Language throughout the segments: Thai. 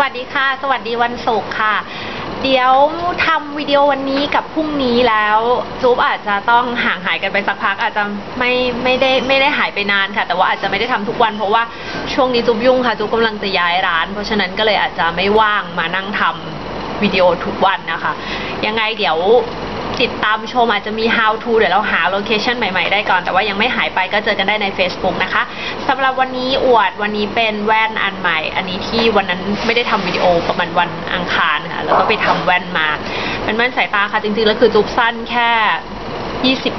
วัสดีค่ะ สวัสดีวันศุกร์ค่ะ เดี๋ยวทำวิดีโอวันนี้กับพรุ่งนี้แล้วจูบอาจจะต้องห่างหายกันไปสักพักอาจจะไม่ไม่ได้ไม่ได้หายไปนานค่ะ แต่ว่าอาจจะไม่ได้ทำทุกวัน เพราะว่าช่วงนี้จูบยุ่งค่ะจูบกำลังจะย้ายร้าน เพราะฉะนั้นก็เลยอาจจะไม่ว่างมานั่งทำวิดีโอทุกวันนะคะ ยังไงเดี๋ยว ติดตามชมอาจจะมี how to เดี๋ยวเราหาโลเคชันใหม่ ๆ ได้ก่อน แต่ว่ายังไม่หายไปก็เจอกันได้ใน Facebook นะคะสำหรับวันนี้อวดวันนี้เป็นแว่นอันใหม่ อันนี้ที่วันนั้นไม่ได้ทำวิดีโอประมาณวันอังคารค่ะแล้วก็ไปทำแว่นมา เป็นแว่นสายตาค่ะจริงๆแล้วคือจุ๊บสั้นแค่ 20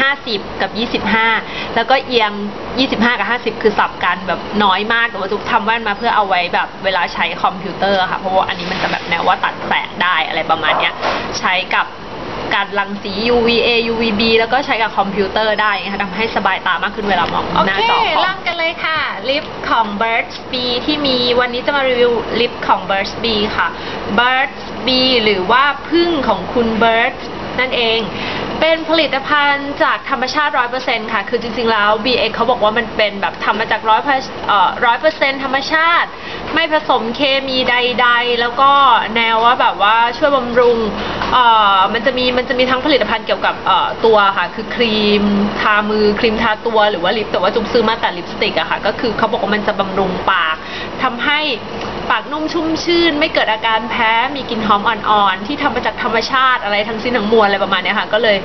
50 กับ 25 แล้วก็เอียง 25 กับ 50 คือสับกันแบบน้อยมากแต่ว่าจุ๊บทำแว่นมาเพื่อเอาไว้แบบเวลาใช้คอมพิวเตอร์ค่ะ เพราะว่าอันนี้มันจะแบบแนวว่าตัดแสงได้อะไรประมาณเนี้ย ใช้กับ การรังสี UVA UVB แล้วก็ใช้กับคอมพิวเตอร์ได้นะคะทำให้สบายตามากขึ้นเวลามองโอหน้าเคจอคอม เริ่มกันเลยค่ะ ลิปของ Burt's Bee ที่มีวันนี้จะมารีวิวลิปของ Burt's Bee ค่ะ Burt's Bee หรือว่าพึ่งของคุณ Burt นั่นเอง เป็นผลิตภัณฑ์จากธรรมชาติ 100%ค่ะ คือจริงๆ แล้ว BX เขาบอกว่ามันเป็นแบบทำมาจากร้อยเอ่อร้อยเปอร์เซ็นต์ธรรมชาติ ไม่ผสมเคมีใด ๆ แล้วก็แนวว่าแบบว่าช่วยบำรุงเอ่อมันจะมีมันจะมีทั้งผลิตภัณฑ์เกี่ยวกับเอ่อตัวค่ะ คือครีมทามือครีมทาตัวหรือว่าลิปแต่ว่าจุ๊บซื้อมาแต่ลิปสติกอะค่ะ ก็คือเขาบอกว่ามันจะบำรุงปากทำให้ปากนุ่มชุ่มชื่น ไม่เกิดอาการแพ้มีกลิ่นหอมอ่อนๆที่ทำมาจากธรรมชาติอะไรทั้งสิ้นทั้งมวลอะไรประมาณเนี้ยค่ะ ก็เลย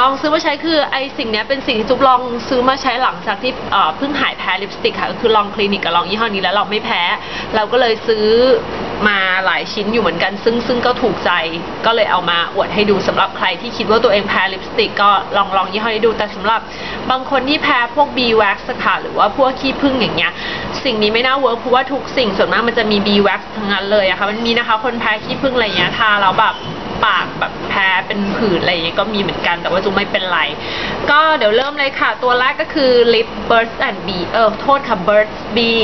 ลองซื้อมาใช้คือไอสิ่งนี้เป็นสิ่งที่จุ๊บลองซื้อมาใช้หลังจากที่เพิ่งหายแพ้ลิปสติกค่ะก็คือลองคลินิกกับลองยี่ห้อนี้แล้วเราไม่แพ้ เราก็เลยซื้อมาหลายชิ้นอยู่เหมือนกัน ซึ่งซึ่งก็ถูกใจก็เลยเอามาอวดให้ดูสำหรับใครที่คิดว่าตัวเองแพ้ลิปสติกก็ลองลองยี่ห้อนี้ดูแต่สำหรับบางคนที่แพ้พวก B wax ค่ะหรือว่าพวกขี้ผึ้งอย่างเงี้ยสิ่งนี้ไม่น่าเวิร์กเพราะว่าทุกสิ่งส่วนมากมันจะมี B wax ทั้งนั้นเลยอะค่ะมันมีนะคะคนแพ้ขี้ผึ้งอะไรเงี้ยทาแล้วแบบ ปากแบบแพ้เป็นผื่นอะไรอย่างเงี้ยก็มีเหมือนกันแต่ว่าจุไม่เป็นไร ก็เดี๋ยวเริ่มเลยค่ะ ตัวแรกก็คือ lip burst and bee เออโทษค่ะ burst bee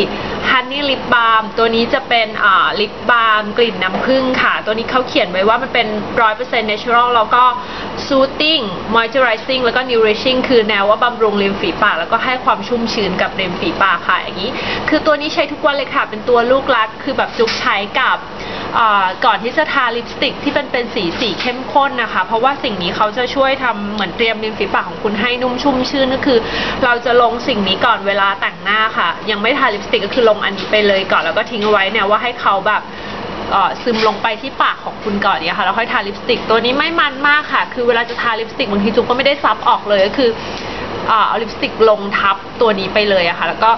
honey lip balm ตัวนี้จะเป็นอ่า lip balm กลิ่นน้ำผึ้งค่ะ ตัวนี้เขาเขียนไว้ว่ามันเป็น 100% natural แล้วก็ soothing moisturizing แล้วก็ nourishing คือแนวว่าบำรุงริมฝีปาก แล้วก็ให้ความชุ่มชื้นกับริมฝีปากค่ะอย่างนี้ คือตัวนี้ใช้ทุกวันเลยค่ะ เป็นตัวลูกรัก คือแบบจุกใช้กับ ก่อนที่จะทาลิปสติกที่เป็นเป็นสีสีเข้มข้นนะคะ เพราะว่าสิ่งนี้เขาจะช่วยทำเหมือนเตรียมริมฝีปากของคุณให้นุ่มชุ่มชื่นก็คือ เราจะลงสิ่งนี้ก่อนเวลาแต่งหน้าค่ะ ยังไม่ทาลิปสติกก็คือลงอันนี้ไปเลยก่อนแล้วก็ทิ้งไว้เนี่ยว่าให้เขาแบบอ่อซึมลงไปที่ปากของคุณก่อนเนี่ยค่ะแล้วค่อยทาลิปสติก ตัวนี้ไม่มันมากค่ะ คือเวลาจะทาลิปสติกบางทีจุ๊บก็ไม่ได้ซับออกเลยก็คือเอาลิปสติกลงทับตัวนี้ไปเลยอะค่ะ แล้วก็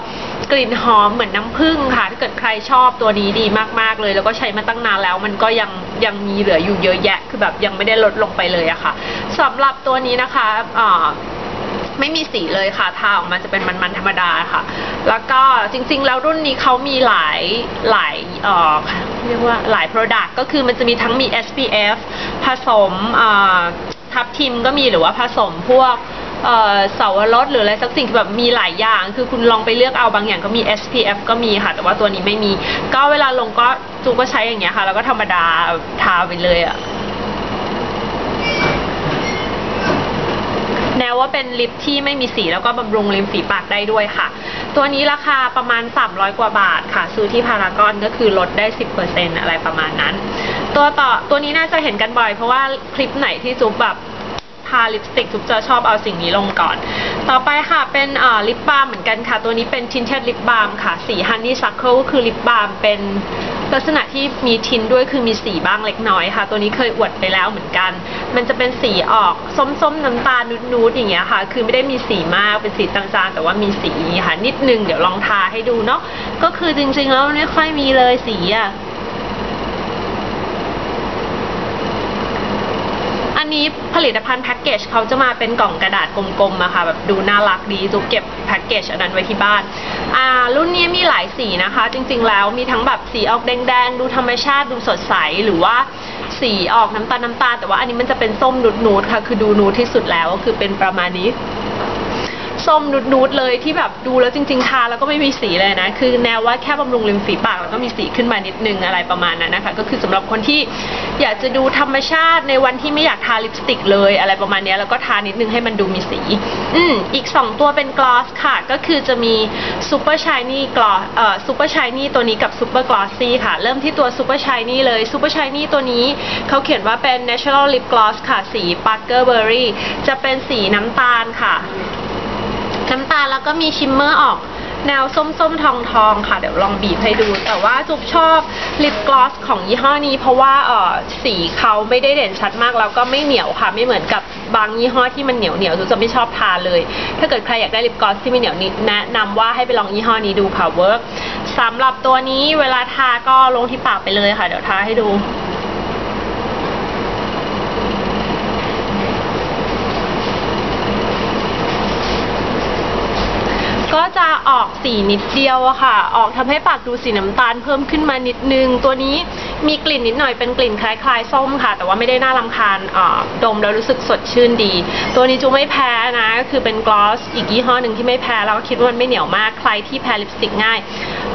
กลิ่นหอมเหมือนน้ำผึ้งค่ะถ้าเกิดใครชอบตัวนี้ดีมากๆเลย แล้วก็ใช้มาตั้งนานแล้ว มันก็ยังยังมีเหลืออยู่เยอะแยะ คือแบบยังไม่ได้ลดลงไปเลยอะค่ะสำหรับตัวนี้นะคะอ่าไม่มีสีเลยค่ะ ทาออกมาจะเป็นมันๆธรรมดาค่ะ แล้วก็จริงๆ แล้วรุ่นนี้เขามีหลายหลายเอ่อเรียกว่าหลาย Product ก็คือมันจะมีทั้งมี SPF ผสมอ่าทับทิมก็มีหรือว่าผสมพวก เอ่อเสาวรสหรืออะไรสักสิ่งแบบมีหลายอย่าง คือคุณลองไปเลือกเอาบางอย่างก็มี SPF ก็มีค่ะ แต่ว่าตัวนี้ไม่มี ก็เวลาลงก็จูก็ใช้อย่างเงี้ยค่ะ แล้วก็ธรรมดาทาไปเลยอะแนวว่าเป็นลิปที่ไม่มีสีแล้วก็บำรุงริมฝีปากได้ด้วยค่ะ ตัวนี้ราคาประมาณ 300 กว่าบาทค่ะ ซื้อที่พารากอนก็คือลดได้ 10%อะไรประมาณนั้น ตัวต่อตัวนี้น่าจะเห็นกันบ่อยเพราะว่าคลิปไหนที่จุ๊บแบบ ทาลิปสติกทุกจะชอบเอาสิ่งนี้ลงก่อน ต่อไปค่ะเป็นลิปบาล์มเหมือนกันค่ะ ตัวนี้เป็นทินเทดลิปบาล์มค่ะ สีฮันนี่ซัคเคิลก็คือลิปบาล์มเป็นลักษณะที่มีทินด้วยคือมีสีบ้างเล็กน้อยค่ะ ตัวนี้เคยอวดไปแล้วเหมือนกัน มันจะเป็นสีออกส้มๆน้ำตาลนูดๆอย่างเงี้ยค่ะ คือไม่ได้มีสีมากเป็นสีจางๆแต่ว่ามีสีค่ะนิดนึงเดี๋ยวลองทาให้ดูเนาะก็คือจริงๆแล้วไม่ค่อยมีเลยสีอะ อันนี้ผลิตภัณฑ์แพ็กเกจเขาจะมาเป็นกล่องกระดาษกลมๆอะค่ะแบบดูน่ารักดีจุกเก็บแพ็กเกจอันนั้นไว้ที่บ้าน อ่า รุ่นนี้มีหลายสีนะคะ จริงๆแล้วมีทั้งแบบสีออกแดงๆ ดูธรรมชาติดูสดใสหรือว่าสีออกน้ำตาลน้ำตาลแต่ว่าอันนี้มันจะเป็นส้มนูดๆค่ะ คือดูนูดที่สุดแล้วก็คือเป็นประมาณนี้ ส้มๆนูดๆเลยที่แบบดูแล้วจริงๆทาแล้วก็ไม่มีสีเลยนะ คือแนวว่าแค่บำรุงริมฝีปากแล้วก็มีสีขึ้นมานิดนึงอะไรประมาณนั้นนะคะ ก็คือสำหรับคนที่อยากจะดูธรรมชาติในวันที่ไม่อยากทาลิปสติกเลยอะไรประมาณนี้แล้วก็ทานิดนึงให้มันดูมีสี อืมอีก 2 ตัวเป็นกลอสค่ะ ก็คือจะมีซูเปอร์ชายนี่กลอสเอ่อซูเปอร์ชายนี่ตัวนี้กับซูเปอร์กลอสซี่ค่ะ เริ่มที่ตัวซูเปอร์ชายนี่เลยซูเปอร์ชายนี่ตัวนี้เขาเขียนว่าเป็น natural lip gloss ค่ะ สี Parker Berry จะเป็นสีน้ำตาลค่ะ น้ำตาลแล้วก็มีชิมเมอร์ออกแนวส้มๆ ทองทองๆค่ะ เดี๋ยวลองบีบให้ดู แต่ว่าจุ๊บชอบลิปกลอสของยี่ห้อนี้ เพราะว่าเออสีเขาไม่ได้เด่นชัดมาก แล้วก็ไม่เหนียวค่ะ ไม่เหมือนกับบางยี่ห้อที่มันเหนียวเหนียวจุ๊บจะไม่ชอบทาเลย ถ้าเกิดใครอยากได้ลิปกลอสที่ไม่เหนียวนี้แนะนำว่าให้ไปลองยี่ห้อนี้ดูค่ะเวิร์กสำหรับตัวนี้เวลาทาก็ลงที่ปากไปเลยค่ะ เดี๋ยวทาให้ดู จะออกสีนิดเดียวอะค่ะ ออกทำให้ปากดูสีน้ำตาลเพิ่มขึ้นมานิดนึง ตัวนี้มีกลิ่นนิดหน่อยเป็นกลิ่นคล้ายๆ ส้มค่ะ แต่ว่าไม่ได้น่ารำคาญอ่าดมแล้วรู้สึกสดชื่นดี ตัวนี้จูไม่แพ้นะก็คือเป็นกลอสอีกยี่ห้อหนึ่งที่ไม่แพ้แล้วก็คิดว่ามันไม่เหนียวมากใครที่แพ้ลิปสติกง่าย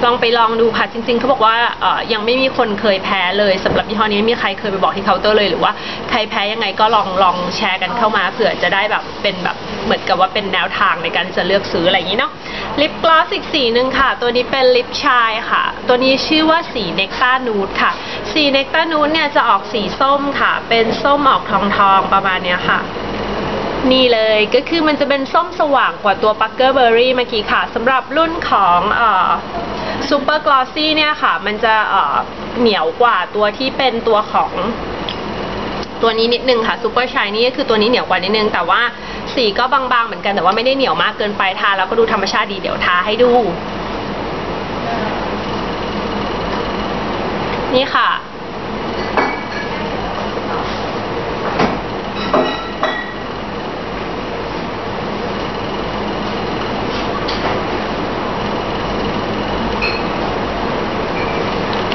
ลองไปลองดูค่ะ จริง ๆเขาบอกว่าเอ่อยังไม่มีคนเคยแพ้เลยสำหรับยี่ห้อนี้ไม่มีใครเคยไปบอกที่เคาน์เตอร์เลยหรือว่าใครแพ้ยังไงก็ลองลองแชร์กันเข้ามาเผื่อจะได้แบบเป็นแบบเหมือนกับว่าเป็นแนวทางในการจะเลือกซื้ออะไรอย่างนี้เนาะลิปกลอสอีกสีหนึ่งค่ะ ตัวนี้เป็นลิปชายค่ะ ตัวนี้ชื่อว่าสีเนกตานูดค่ะ สีเนกตานูดเนี่ยจะออกสีส้มค่ะ เป็นส้มออกทองทองประมาณเนี้ยค่ะนี่เลยก็คือมันจะเป็นส้มสว่างกว่าตัวปักเกอร์เบอร์รี่เมื่อกี้ค่ะสำหรับรุ่นของเอ่อ ซูเปอร์กลอสซี่เนี่ยค่ะ มันจะเเหนียวกว่าตัวที่เป็นตัวของตัวนี้นิดนึงค่ะซูเปอร์ชายนี่ก็คือตัวนี้เหนียวกว่านิดนึง แต่ว่าสีก็บางๆเหมือนกันแต่ว่าไม่ได้เหนียวมากเกินไปทาแล้วก็ดูธรรมชาติดีเดี๋ยวทาให้ดู นี่ค่ะ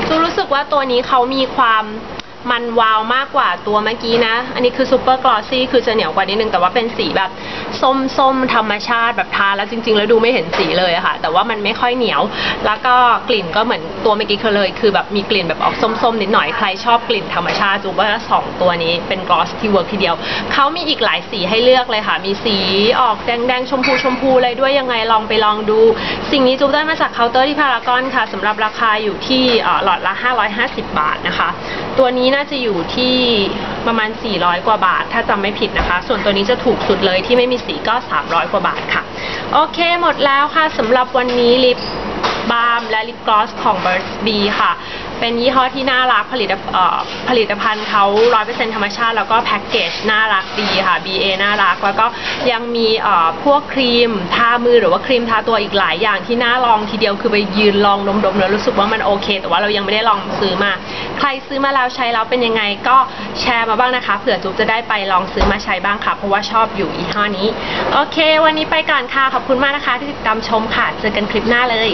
จูรู้สึกว่า ตัวนี้เขามีความ มันวาวมากกว่าตัวเมื่อกี้นะ อันนี้คือซูเปอร์กลอซี่คือจะเหนียวกว่านิดนึงแต่ว่าเป็นสีแบบส้มๆธรรมชาติแบบทาแล้วจริง ๆ แล้วดูไม่เห็นสีเลยอะค่ะ แต่ว่ามันไม่ค่อยเหนียว แล้วก็กลิ่นก็เหมือนตัวเมื่อกี้เคยเลย คือแบบมีกลิ่นแบบออกส้มๆนิดหน่อยใครชอบกลิ่นธรรมชาติจูว่าสองตัวนี้เป็นกลอสที่เวิร์กทีเดียวเขามีอีกหลายสีให้เลือกเลยค่ะ มีสีออกแดงๆชมพูชมพูเลยด้วยยังไงลองไปลองดู สิ่งนี้จูได้มาจากเคาน์เตอร์ที่พารากอนค่ะสำหรับราคาอยู่ที่เอ่อหลอดละ 550 บาทนะคะ ตัวนี้น่าจะอยู่ที่ประมาณ 400 กว่าบาท ถ้าจำไม่ผิดนะคะ ส่วนตัวนี้จะถูกสุดเลยที่ไม่มีสีก็ 300 กว่าบาทค่ะ โอเคหมดแล้วค่ะสำหรับวันนี้ลิปบาล์มและลิปกลอสของ Burt's Bee ค่ะ เป็นยี่ห้อที่น่ารักผลิตผลิตภัณฑ์เขา100%ธรรมชาติ แล้วก็แพ็กเกจน่ารักดีค่ะ BA น่ารัก แล้วก็ยังมีพวกครีมทามือหรือว่าครีมทาตัวอีกหลายอย่างที่น่าลองทีเดียวคือไปยืนลองดมๆแล้วรู้สึกว่ามันโอเค แต่ว่าเรายังไม่ได้ลองซื้อมา ใครซื้อมาแล้วใช้แล้วเป็นยังไงก็แชร์มาบ้างนะคะเผื่อจุ๊บจะได้ไปลองซื้อมาใช้บ้างค่ะ เพราะว่าชอบอยู่ยี่ห้อนี้ โอเค วันนี้ไปก่อนค่ะขอบคุณมากนะคะที่ติดตามชมค่ะเจอกันคลิปหน้าเลย